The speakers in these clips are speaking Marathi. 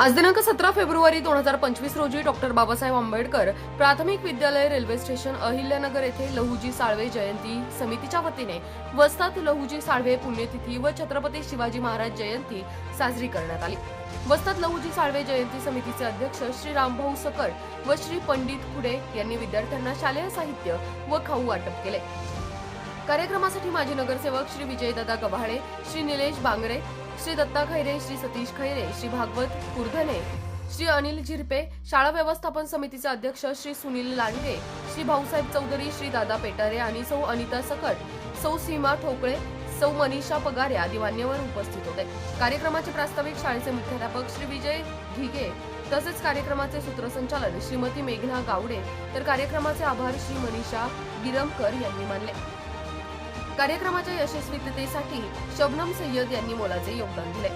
आज दिनांक सतरा फेब्रुवारी दोन हजार पंचवीस रोजी डॉक्टर बाबासाहेब आंबेडकर प्राथमिक विद्यालय रेल्वे स्टेशन अहिल्यानगर येथे लहुजी साळवे जयंती समितीच्या वतीने वस्तात लहुजी साळवे पुण्यतिथी व छत्रपती शिवाजी महाराज जयंती साजरी करण्यात आली. वस्तात लहुजी साळवे जयंती समितीचे अध्यक्ष श्री रामभाऊ सकट व श्री पंडित खुडे यांनी विद्यार्थ्यांना शालेय साहित्य व खाऊ वाटप केले. कार्यक्रमासाठी माजी नगरसेवक श्री विजयदादा गव्हाळे श्री निलेश बांगरे श्री दत्ता खैरे श्री सतीश खैरे श्री भागवत कुर्धने श्री अनिल झिरपे शाळा व्यवस्थापन समितीचे अध्यक्ष श्री सुनील लांडगे श्री भाऊसाहेब चौधरी श्री दादा पेटारे आणि सौ अनिता सकट सौ सीमा ठोकळे सौ मनीषा पगारे आदी मान्यवर उपस्थित होते. कार्यक्रमाचे प्रास्ताविक शाळेचे मुख्याध्यापक श्री विजय घिगे तसेच कार्यक्रमाचे सूत्रसंचालन श्रीमती मेघना गावडे तर कार्यक्रमाचे आभार श्री मनीषा गिरमकर यांनी मानले. कार्यक्रमाच्या यशस्वीतेसाठी शबनम सय्यद यांनी मोलाचे योगदान दिले.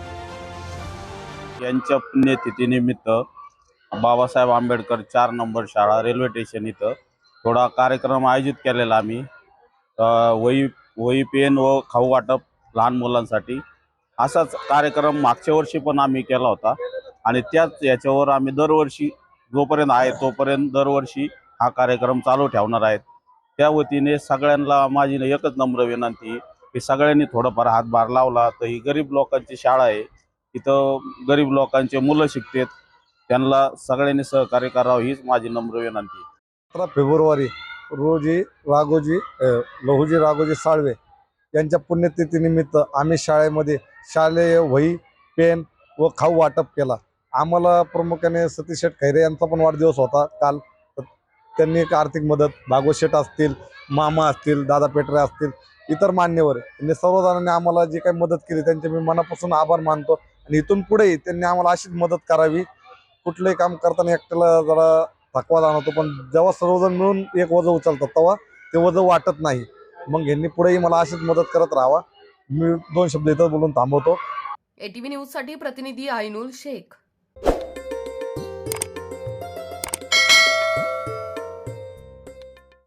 यांच्या पुण्यतिथीनिमित्त बाबासाहेब आंबेडकर चार नंबर शाळा रेल्वे स्टेशन इथं थोडा कार्यक्रम आयोजित केलेला आम्ही. वही वही पेन व खाऊ वाटप लहान मुलांसाठी असाच कार्यक्रम मागच्या वर्षी पण आम्ही केला होता. आणि त्याच याच्यावर आम्ही दरवर्षी जोपर्यंत आहे तोपर्यंत दरवर्षी हा कार्यक्रम चालू ठेवणार आहेत. त्या वतीने सगळ्यांना माझी एकच नम्र विनंती की सगळ्यांनी थोडंफार हातभार लावला तर ही गरीब लोकांची शाळा आहे. इथं गरीब लोकांचे मुलं शिकतात. त्यांना सगळ्यांनी सहकार्य करावं हीच माझी नम्र विनंती अठरा फेब्रुवारी रोजी राघोजी अ, लहुजी राघोजी साळवे यांच्या पुण्यतिथीनिमित्त आम्ही शाळेमध्ये शालेय वही पेन व खाऊ वाटप केला. आम्हाला प्रामुख्याने सतीश शेठ खैरे यांचा पण वाढदिवस होता काल. त्यांनी एक आर्थिक मदत भागवत शेठ असतील मामा असतील दादा पेटरे असतील इतर मान्यवर यांनी सर्वजणांनी आम्हाला जी काही मदत केली त्यांचे मी मनापासून आभार मानतो आणि इथून पुढेही त्यांनी आम्हाला अशीच मदत करावी. कुठलंही काम करताना एकट्याला जरा थकवा जाणवतो पण जेव्हा सर्वजण मिळून एक वजं उचलतात तेव्हा ते वजं वाटत नाही. मग यांनी पुढेही मला अशीच मदत करत राहावा. मी दोन शब्द इथं बोलून थांबवतो. एटीव्ही न्यूजसाठी प्रतिनिधी आयनुल शेख.